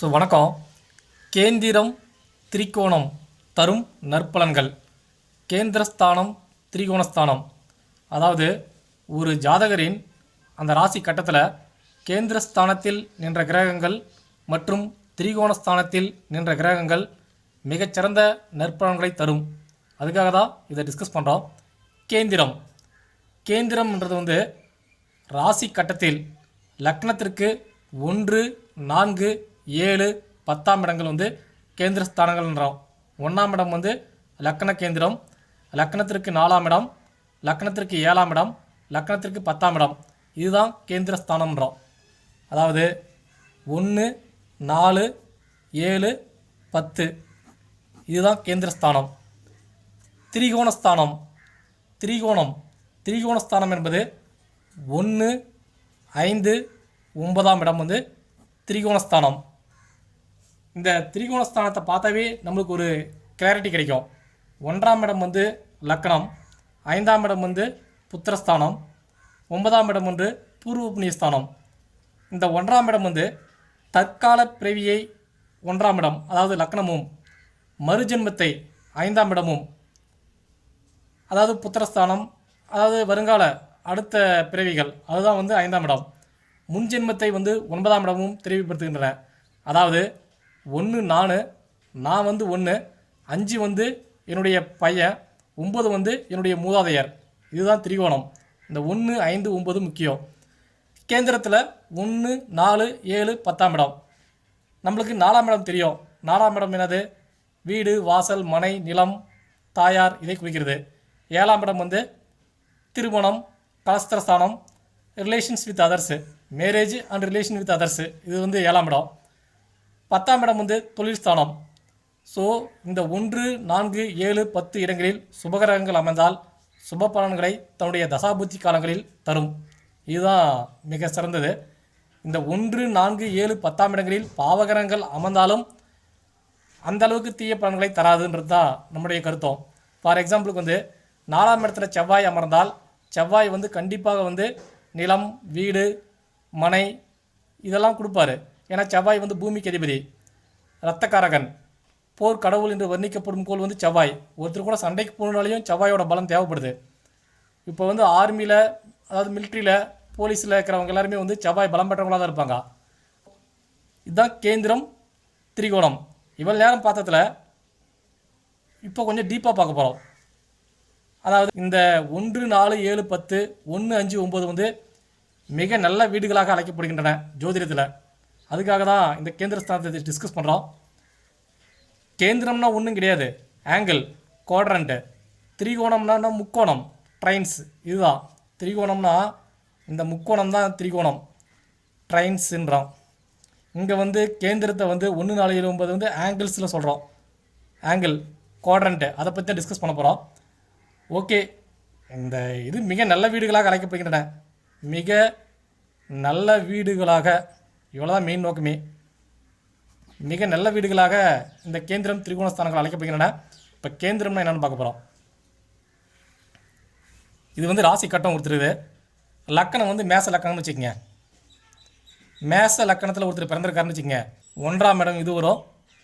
So வணக்கம். கேந்திரம் திரிகோணம் தரும் நற்பலன்கள். கேந்திரஸ்தானம் திரிகோணஸ்தானம். அதாவது ஒரு ஜாதகரின் அந்த ராசி கட்டத்தில் கேந்திரஸ்தானத்தில் நின்ற கிரகங்கள் மற்றும் திரிகோணஸ்தானத்தில் நின்ற கிரகங்கள் மிகச்சிறந்த நற்பலன்களை தரும். அதுக்காக தான் இதை டிஸ்கஸ் பண்ணுறோம் கேந்திரம். கேந்திரம்ன்றது வந்து ராசி கட்டத்தில் லக்னத்திற்கு ஒன்று நான்கு ஏழு பத்தாம் இடங்கள் வந்து கேந்திர ஸ்தானங்கள்ன்றோம் ஒன்றாம் இடம் வந்து லக்ன கேந்திரம் லக்னத்திற்கு நாலாம் இடம் லக்னத்திற்கு ஏழாம் இடம் லக்னத்திற்கு பத்தாம் இடம். இதுதான் கேந்திர ஸ்தானம்ன்றோம் அதாவது ஒன்று நாலு ஏழு பத்து. இதுதான் கேந்திர ஸ்தானம் திரிகோணஸ்தானம். திரிகோணம். திரிகோணஸ்தானம் என்பது ஒன்று ஐந்து ஒன்பதாம் இடம் வந்து திரிகோணஸ்தானம். இந்த திரிகோணஸ்தானத்தை பார்த்தாவே நம்மளுக்கு ஒரு கிளாரிட்டி கிடைக்கும். ஒன்றாம் இடம் வந்து லக்னம் ஐந்தாம் இடம் வந்து புத்திரஸ்தானம் ஒன்பதாம் இடம் வந்து பூர்வ புண்ணியஸ்தானம் இந்த ஒன்றாம் இடம் வந்து தற்கால பிறவியை ஒன்றாம் இடம் அதாவது லக்னமும் மறுஜென்மத்தை ஐந்தாம் இடமும் அதாவது புத்திரஸ்தானம் அதாவது வருங்கால அடுத்த பிறவிகள் அதுதான் வந்து ஐந்தாம் இடம். முன்ஜென்மத்தை வந்து ஒன்பதாம் இடமும் தெரிவிப்படுத்துகின்றன அதாவது ஒன்று நான் நான் வந்து ஒன்று அஞ்சு வந்து என்னுடைய பையன் ஒம்பது வந்து என்னுடைய மூதாதையர். இதுதான் திரிகோணம். இந்த ஒன்று ஐந்து ஒம்பது முக்கியம். கேந்திரத்தில் ஒன்று நாலு ஏழு பத்தாம் இடம். நம்மளுக்கு நாலாம் இடம் தெரியும். நாலாம் இடம் என்னது? வீடு வாசல் மனை நிலம் தாயார் இதை குறிக்கிறது. ஏழாம் இடம் வந்து திருமணம் கலஸ்திரஸ்தானம் relations with others marriage and relation with others இது வந்து ஏழாம் இடம். பத்தாம் இடம் வந்து தொழில் ஸ்தானம் ஸோ இந்த ஒன்று நான்கு ஏழு பத்து இடங்களில் சுபகிரகங்கள் அமைந்தால் சுப பலன்களை தன்னுடைய தசாபுத்தி காலங்களில் தரும். இதுதான் மிக சிறந்தது. இந்த ஒன்று நான்கு ஏழு பத்தாம் இடங்களில் பாவகிரகங்கள் அமர்ந்தாலும் அந்த அளவுக்கு தீய பலன்களை தராதுன்றது தான் நம்முடைய கருத்தம். ஃபார் எக்ஸாம்பிளுக்கு வந்து நாலாம் இடத்துல செவ்வாய் அமர்ந்தால் செவ்வாய் வந்து கண்டிப்பாக வந்து நிலம் வீடு மனை இதெல்லாம் கொடுப்பாரு. ஏன்னா செவ்வாய் வந்து பூமிக்கு அதிபதி ரத்தக்காரகன் போர் கடவுள் என்று வர்ணிக்கப்படும் கோள் வந்து செவ்வாய். ஒருத்தர் கூட சண்டைக்கு போனாலையும் செவ்வாயோட பலம் தேவைப்படுது. இப்போ வந்து ஆர்மியில் அதாவது மிலிட்ரியில் போலீஸில் இருக்கிறவங்க எல்லாருமே வந்து செவ்வாய் பலம் பெற்றவங்களாக தான் இருப்பாங்க. இதுதான் கேந்திரம் திரிகோணம். இவ்வளோ நேரம் பார்த்ததுல இப்போ கொஞ்சம் டீப்பாக பார்க்க போகிறோம் அதாவது இந்த ஒன்று நாலு ஏழு பத்து ஒன்று அஞ்சு ஒம்பது வந்து மிக நல்ல வீடுகளாக அழைக்கப்படுகின்றன ஜோதிடத்தில். அதுக்காக தான் இந்த கேந்திர ஸ்தானத்தை டிஸ்கஸ் பண்ணுறோம் கேந்திரம்னா ஒன்றும் கிடையாது. ஆங்கிள் குவாட்ரண்ட்டு திரிகோணம்னா முக்கோணம். ட்ரைன்ஸ் இதுதான். திரிகோணம்னா இந்த முக்கோணம் தான் திரிகோணம். ட்ரைன்ஸுன்றோம் இங்கே வந்து கேந்திரத்தை வந்து ஒன்று நாலு ஏழு ஒன்பது வந்து ஆங்கிள்ஸில் சொல்கிறோம் ஆங்கிள் குவாட்ரண்ட்டு அதை பற்றி தான் டிஸ்கஸ் பண்ண போகிறோம் ஓகே இந்த இது மிக நல்ல வீடுகளாக அழைக்கப்படுகின்றன. மிக நல்ல வீடுகளாக இவ்வளோதான் மெயின் நோக்கமே. மிக நல்ல வீடுகளாக இந்த கேந்திரம் திரிகோணஸ்தானங்கள் அழைக்கப்படுகின்றன. இப்போ கேந்திரம்னா என்னென்னு பார்க்க போகிறோம் இது வந்து ராசி கட்டம் கொடுத்துருது லக்கணம் வந்து மேச லக்கணம்னு வச்சுக்கோங்க. மேச லக்கணத்தில் ஒருத்தர் பிறந்திருக்காருன்னு வச்சுக்கோங்க. ஒன்றாம் இடம் இது வரும்.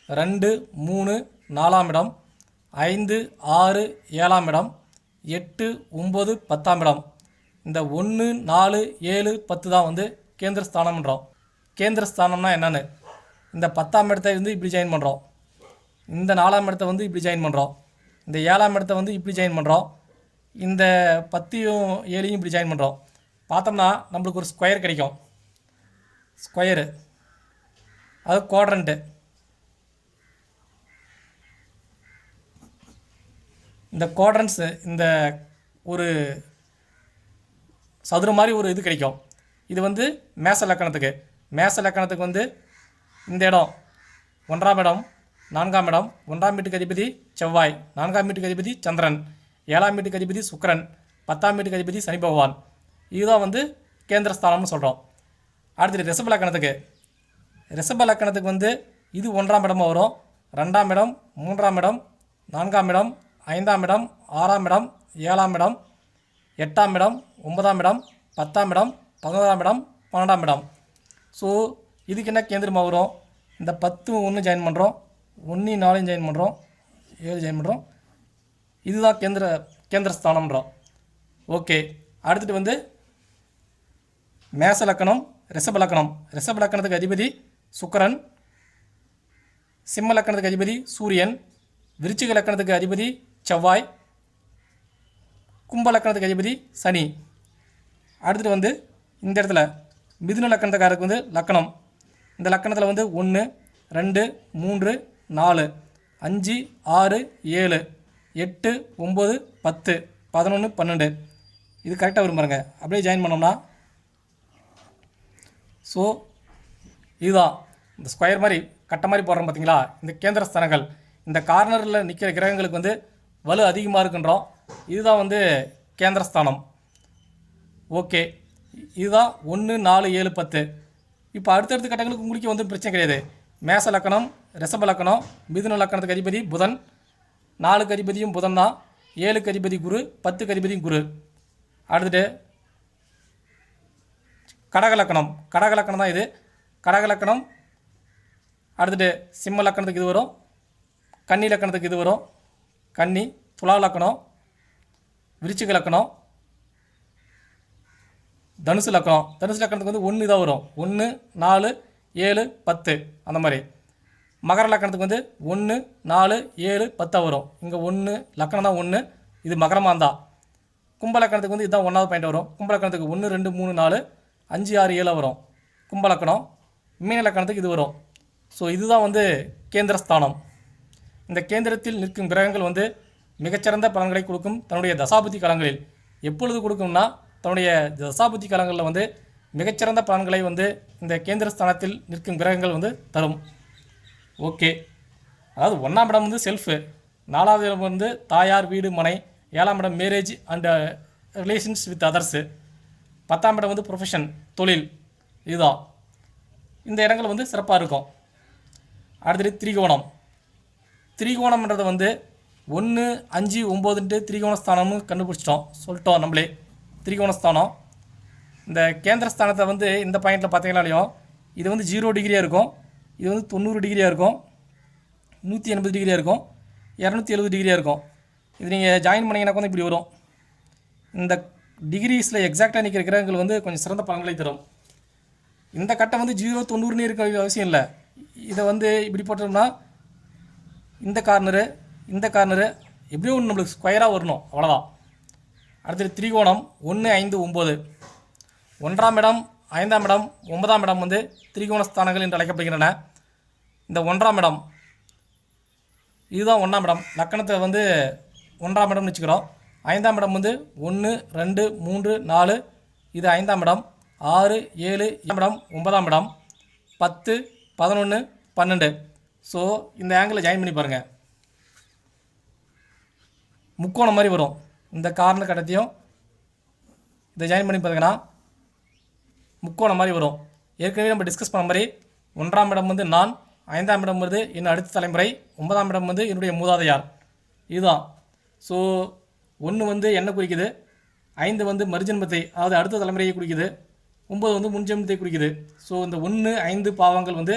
ரெண்டு மூணு நாலாம் இடம். ஐந்து ஆறு ஏழாம் இடம். எட்டு ஒம்பது பத்தாம் இடம். இந்த ஒன்று நாலு ஏழு பத்து தான் வந்து கேந்திர ஸ்தானம்ன்றோம் கேந்திரஸ்தானம்னா என்னென்னு? இந்த பத்தாம் இடத்தை வந்து இப்படி ஜாயின் பண்ணுறோம் இந்த நாலாம் இடத்த வந்து இப்படி ஜாயின் பண்ணுறோம் இந்த ஏழாம் இடத்த வந்து இப்படி ஜாயின் பண்ணுறோம் இந்த பத்தியும் ஏழையும் இப்படி ஜாயின் பண்ணுறோம் பார்த்தோம்னா நம்மளுக்கு ஒரு ஸ்கொயர் கிடைக்கும். ஸ்கொயரு அது குவாட்ரண்ட்டு இந்த குவாட்ரன்ஸு இந்த ஒரு சதுர மாதிரி ஒரு இது கிடைக்கும். இது வந்து மேச லக்கணத்துக்கு. மேச லக்கணத்துக்கு வந்து இந்த இடம் ஒன்றாம் இடம் நான்காம் இடம் ஒன்றாம் வீட்டுக்கு அதிபதி செவ்வாய் நான்காம் வீட்டுக்கு அதிபதி சந்திரன் ஏழாம் வீட்டுக்கு அதிபதி சுக்கரன் பத்தாம் வீட்டுக்கு அதிபதி சனி பகவான். இதுதான் வந்து கேந்திரஸ்தானம்னு சொல்கிறோம் அடுத்தது ரிஷப லக்கணத்துக்கு ரிஷப லக்கணத்துக்கு வந்து இது ஒன்றாம் இடமாக வரும். ரெண்டாம் இடம் மூன்றாம் இடம் நான்காம் இடம் ஐந்தாம் இடம் ஆறாம் இடம் ஏழாம் இடம் எட்டாம் இடம் ஒன்பதாம் இடம் பத்தாம் இடம் பதினோராம் இடம் பன்னெண்டாம் இடம். ஸோ இதுக்கு என்ன கேந்திரமாக வரும்? இந்த பத்து ஒன்று ஜாயின் பண்ணுறோம் ஒன்று நாலையும் ஜாயின் பண்ணுறோம் ஏழு ஜாயின் பண்ணுறோம் இதுதான் கேந்திர கேந்திர ஸ்தானம்ன்றோம் ஓகே அடுத்துட்டு வந்து மேச லக்கணம் ரிஷப லக்கணம். ரிஷப லக்கணத்துக்கு அதிபதி சுக்கரன். சிம்ம லக்கணத்துக்கு அதிபதி சூரியன். விருச்சிக லக்கணத்துக்கு அதிபதி செவ்வாய். கும்ப லக்கணத்துக்கு அதிபதி சனி. அடுத்துட்டு வந்து இந்த இடத்துல மிதுன லக்கணத்துக்காரருக்கு வந்து லக்கணம். இந்த லக்கணத்தில் வந்து ஒன்று ரெண்டு மூன்று நாலு அஞ்சு ஆறு ஏழு எட்டு ஒம்பது பத்து பதினொன்று பன்னெண்டு. இது கரெக்டாக வரும் பாருங்கள் அப்படியே ஜாயின் பண்ணோம்னா ஸோ இதுதான். இந்த ஸ்கொயர் மாதிரி கட்ட மாதிரி போடுறோம் பார்த்தீங்களா இந்த கேந்திர ஸ்தானங்கள் இந்த கார்னரில் நிற்கிற கிரகங்களுக்கு வந்து வலு அதிகமாக இருக்குன்றோம். இதுதான் வந்து கேந்திரஸ்தானம். ஓகே இதுதான் ஒன்று நாலு ஏழு பத்து. இப்போ அடுத்தடுத்த கட்டங்களுக்கு உங்களுக்கு வந்து பிரச்சனை கிடையாது. மேச லக்கணம் ரிசப லக்கணம் மிதுன லக்கணத்துக்கு அதிபதி புதன். நாலு கதிபதியும் புதன் தான். ஏழு கதிபதி குரு பத்து கதிபதியும் குரு. அடுத்துட்டு கடக லக்கணம். கடக லக்கணம் தான் இது. கடக லக்கணம் அடுத்துட்டு சிம்ம லக்கணத்துக்கு இது வரும். கன்னி லக்கணத்துக்கு இது வரும். கன்னி துலா லக்கணம் விருச்சிக லக்கணம் தனுசு லக்கணம் தனுசு லக்கணத்துக்கு வந்து ஒன்று தான் வரும். ஒன்று நாலு ஏழு பத்து. அந்த மாதிரி. மகர லக்கணத்துக்கு வந்து ஒன்று நாலு ஏழு பத்தாக வரும். இங்கே ஒன்று லக்கணம் தான் ஒன்று இது மகரமாக இருந்தால் கும்ப லக்கணத்துக்கு வந்து இதுதான் ஒன்றாவது பாயிண்ட் வரும். கும்ப லக்கணத்துக்கு ஒன்று ரெண்டு மூணு நாலு அஞ்சு ஆறு ஏழாக வரும். கும்ப லக்கணம். மீன லக்கணத்துக்கு இது வரும். ஸோ இதுதான் வந்து கேந்திரஸ்தானம். இந்த கேந்திரத்தில் நிற்கும் கிரகங்கள் வந்து மிகச்சிறந்த பலன்களை கொடுக்கும் தன்னுடைய தசாபதி காலங்களில் எப்பொழுது கொடுக்கும்னா தன்னுடைய தசாபுத்தி காலங்களில் வந்து மிகச்சிறந்த பலன்களை வந்து இந்த கேந்திர ஸ்தானத்தில் நிற்கும் கிரகங்கள் வந்து தரும். ஓகே. அதாவது ஒன்றாம் இடம் வந்து செல்ஃபு நாலாவது இடம் வந்து தாயார் வீடு மனை. ஏழாம் இடம் marriage and relations with others பத்தாம் இடம் வந்து ப்ரொஃபஷன் தொழில். இதுதான். இந்த இடங்கள் வந்து சிறப்பாக இருக்கும். அடுத்தது திரிகோணம். திரிகோணம்ன்றது வந்து ஒன்று அஞ்சு ஒம்போதுன்ட்டு திரிகோணஸ்தானம்னு கண்டுபிடிச்சிட்டோம். சொல்லிட்டோம் நம்மளே. திரிகோணஸ்தானம். இந்த கேந்திரஸ்தானத்தை வந்து இந்த பாயிண்டில் பார்த்தீங்கன்னாலையும் இது வந்து ஜீரோ டிகிரியாக இருக்கும். இது வந்து தொண்ணூறு டிகிரியாக இருக்கும். நூற்றி எண்பது டிகிரியாக இருக்கும். இரநூத்தி எழுபது டிகிரியாக இருக்கும். இது நீங்கள் ஜாயின் பண்ணிங்கன்னா வந்து இப்படி வரும். இந்த டிகிரிஸில் எக்ஸாக்டாக நிற்கிற கிரகங்கள் வந்து கொஞ்சம் சிறந்த பலன்களை தரும். இந்த கட்டம் வந்து ஜீரோ தொண்ணூறுன்னு இருக்க அவசியம் இல்லை. இதை வந்து இப்படி போட்டோம்னா இந்த கார்னரு இந்த கார்னரு எப்படியோ ஒன்று நம்மளுக்கு ஸ்கொயராக வரணும். அவ்வளோதான் அடுத்தது திரிகோணம் ஒன்று ஐந்து ஒம்பது ஒன்றாம் இடம் ஐந்தாம் இடம் ஒன்பதாம் இடம் வந்து திரிகோண ஸ்தானங்கள் என்று அழைக்கப்படுகின்றன. இந்த ஒன்றாம் இடம் இதுதான் ஒன்றாம் இடம். லக்கணத்தை வந்து ஒன்றாம் இடம்னு வச்சுக்கிறோம். ஐந்தாம் இடம் வந்து ஒன்று ரெண்டு மூன்று நாலு. இது ஐந்தாம் இடம். ஆறு ஏழு ஏழாம் இடம் ஒன்பதாம் இடம். பத்து பதினொன்று பன்னெண்டு. ஸோ இந்த ஆங்கிளை ஜாயின் பண்ணி பாருங்கள் முக்கோணம் மாதிரி வரும். இந்த கார்னர் கடத்தையும் இதை ஜாயின் பண்ணி பார்த்தீங்கன்னா முக்கோணம் மாதிரி வரும். ஏற்கனவே நம்ம டிஸ்கஸ் பண்ண மாதிரி ஒன்றாம் இடம் வந்து நான் ஐந்தாம் இடம் வந்து என் அடுத்த தலைமுறை ஒன்பதாம் இடம் வந்து என்னுடைய மூதாதையார். இதுதான். ஸோ ஒன்று வந்து என்ன குறிக்குது? ஐந்து வந்து மறுஜென்மத்தை அதாவது அடுத்த தலைமுறையை குறிக்குது. ஒன்பது வந்து முன்ஜென்மத்தை குறிக்குது. ஸோ இந்த ஒன்று ஐந்து பாவங்கள் வந்து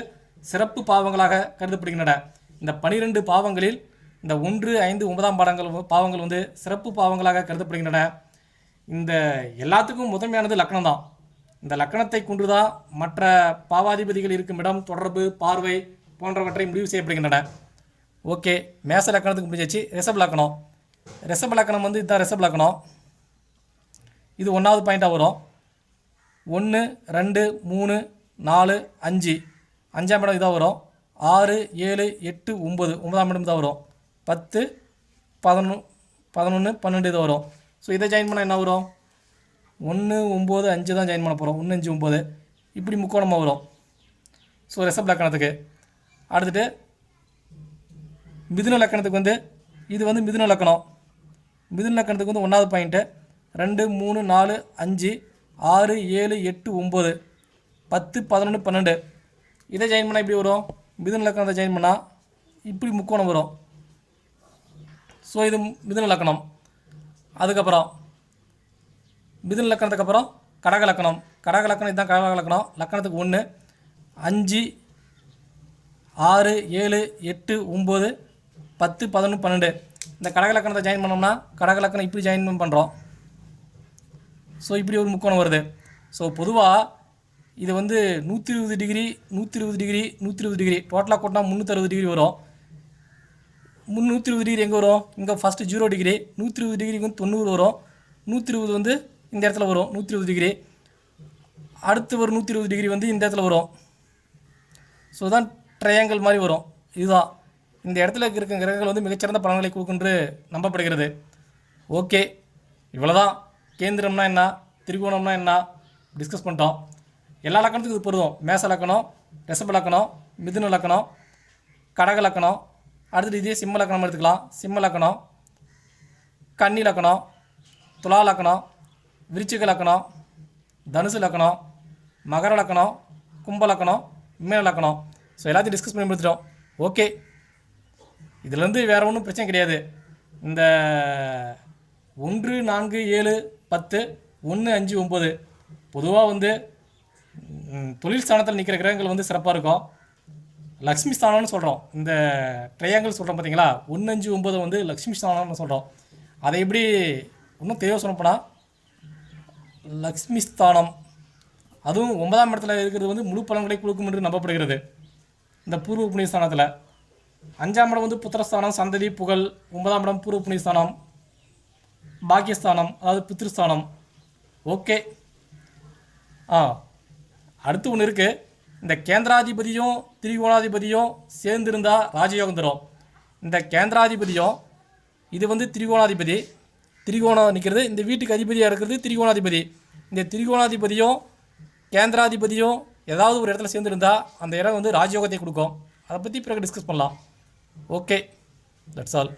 சிறப்பு பாவங்களாக கருதப்படுகின்றன. இந்த பனிரெண்டு பாவங்களில் இந்த ஒன்று ஐந்து ஒன்பதாம் பாடங்கள் பாவங்கள் வந்து சிறப்பு பாவங்களாக கருதப்படுகின்றன. இந்த எல்லாத்துக்கும் முதன்மையானது லக்னம் தான் இந்த லக்கணத்தை கொண்டுதான் மற்ற பாவாதிபதிகள் இருக்கும் இடம் தொடர்பு பார்வை போன்றவற்றை முடிவு செய்யப்படுகின்றன. ஓகே மேச லக்கணத்துக்கு முடிஞ்சாச்சு. ரிசப் லக்கணம். ரிசப் லக்கணம் வந்து இதுதான் ரிசப் லக்கணம். இது ஒன்றாவது பாயிண்ட்டாக வரும். ஒன்று ரெண்டு மூணு நாலு அஞ்சு. அஞ்சாம் இடம் இதாக வரும். ஆறு ஏழு எட்டு ஒம்பது ஒன்பதாம் இடம் தான் வரும். பத்து பதினொன்று பதினொன்று பன்னெண்டு இது வரும். ஸோ இதை ஜாயின் பண்ணால் என்ன வரும்? ஒன்று ஒம்பது அஞ்சு தான் ஜாயின் பண்ண போகிறோம் ஒன்று அஞ்சு ஒம்பது. இப்படி முக்கோணமாக வரும். ஸோ ரெசப் லக்கணத்துக்கு. அடுத்துட்டு மிதுன லக்கணத்துக்கு வந்து இது வந்து மிதுன லக்கணம். மிதுன லக்கணத்துக்கு வந்து ஒன்றாவது பாயிண்ட்டு ரெண்டு மூணு நாலு அஞ்சு ஆறு ஏழு எட்டு ஒம்பது. பத்து பதினொன்று பன்னெண்டு. இதை ஜாயின் பண்ணால் இப்படி வரும். மிதுன லக்கணத்தை ஜாயின் பண்ணால் இப்படி முக்கோணம் வரும். ஸோ இது மிதுன லக்கணம். அதுக்கப்புறம் மிதுன லக்கணத்துக்கு அப்புறம் கடக லக்கணம். கடக லக்கணம் இதுதான் கடக லக்கணம். லக்கணத்துக்கு ஒன்று அஞ்சு ஆறு ஏழு எட்டு ஒம்பது பத்து பதினொன்று பன்னெண்டு. இந்த கடகலக்கணத்தை ஜாயின் பண்ணோம்னா கடகலக்கணம் இப்படி ஜாயின் பண்ணுறோம் ஸோ இப்படி ஒரு முக்கோணம் வருது. ஸோ பொதுவாக இது வந்து நூற்றி இருபது டிகிரி நூற்றி இருபது டிகிரி நூற்றி இருபது டிகிரி டோட்டலாக கூட்டினா முந்நூற்றறுபது டிகிரி வரும். முந்நூற்றி இருபது டிகிரி எங்கே வரும்? இங்கே ஃபஸ்ட்டு ஜீரோ டிகிரி நூற்றி இருபது டிகிரிக்கு வந்து தொண்ணூறு வரும். நூற்றி இருபது வந்து இந்த இடத்துல வரும். நூற்றி இருபது டிகிரி அடுத்து ஒரு நூற்றி இருபது டிகிரி வந்து இந்த இடத்துல வரும். ஸோ தான் ட்ரையாங்கிள் மாதிரி வரும். இதுதான். இந்த இடத்துல இருக்க கிரகங்கள் வந்து மிகச்சிறந்த பலன்களை கொடுக்குன்று நம்பப்படுகிறது. ஓகே இவ்வளோதான் கேந்திரம்னா என்ன? திரிகோணம்னா என்ன? டிஸ்கஸ் பண்ணிட்டோம். எல்லா லக்கணத்துக்கும் இது பொருதும் மேச லக்கணம் ரிஷப லக்கணம் மிதுன லக்கணம் கடக லக்கணம் அடுத்தது இதே சிம்ம லக்கணம் எடுத்துக்கலாம். சிம்ம லக்கணம் கன்னி லக்கணம் துலா லக்கணம் விருச்சிக லக்கணம் தனுசு லக்கணம் மகர லக்கணம் கும்ப லக்கணம் மீன லக்கணம். ஸோ எல்லாத்தையும் டிஸ்கஸ் பண்ணி முடிச்சிட்டோம். ஓகே இதுலேருந்து வேறு ஒன்றும் பிரச்சனை கிடையாது. இந்த ஒன்று நான்கு ஏழு பத்து ஒன்று அஞ்சு ஒம்பது பொதுவாக வந்து தொழில் ஸ்தானத்தில் நிற்கிற கிரகங்கள் வந்து சிறப்பாக இருக்கும். லக்ஷ்மி ஸ்தானம்னு சொல்கிறோம் இந்த ட்ரையாங்கிள் சொல்கிறோம் பார்த்தீங்களா ஒன்று அஞ்சு ஒம்பது வந்து லக்ஷ்மி ஸ்தானம்னு சொல்கிறோம் அதை எப்படி இன்னும் தெளிவாக சொல்லப்போனால் லக்ஷ்மி ஸ்தானம். அதுவும் ஒன்பதாம் இடத்துல இருக்கிறது வந்து முழு பலன்களை கொடுக்கும் என்று நம்பப்படுகிறது. இந்த பூர்வ புண்ணியஸ்தானத்தில் அஞ்சாம் இடம் வந்து புத்திரஸ்தானம் சந்ததி புகழ். ஒன்பதாம் இடம் பூர்வ புண்ணியஸ்தானம் பாக்கியஸ்தானம் அதாவது பித்ருஸ்தானம். ஓகே. ஆ அடுத்து ஒன்று இருக்குது இந்த கேந்திராதிபதியும் திரிகோணாதிபதியும் சேர்ந்திருந்தால் ராஜயோகம் தரும். இந்த கேந்திராதிபதியும் இது வந்து திரிகோணாதிபதி. திரிகோணம் நிற்கிறது இந்த வீட்டுக்கு அதிபதியாக இருக்கிறது திரிகோணாதிபதி. இந்த திரிகோணாதிபதியும் கேந்திராதிபதியும் ஏதாவது ஒரு இடத்துல சேர்ந்துருந்தா அந்த இடம் வந்து ராஜயோகத்தை கொடுக்கும். அதை பற்றி பிறகு டிஸ்கஸ் பண்ணலாம். Okay that's all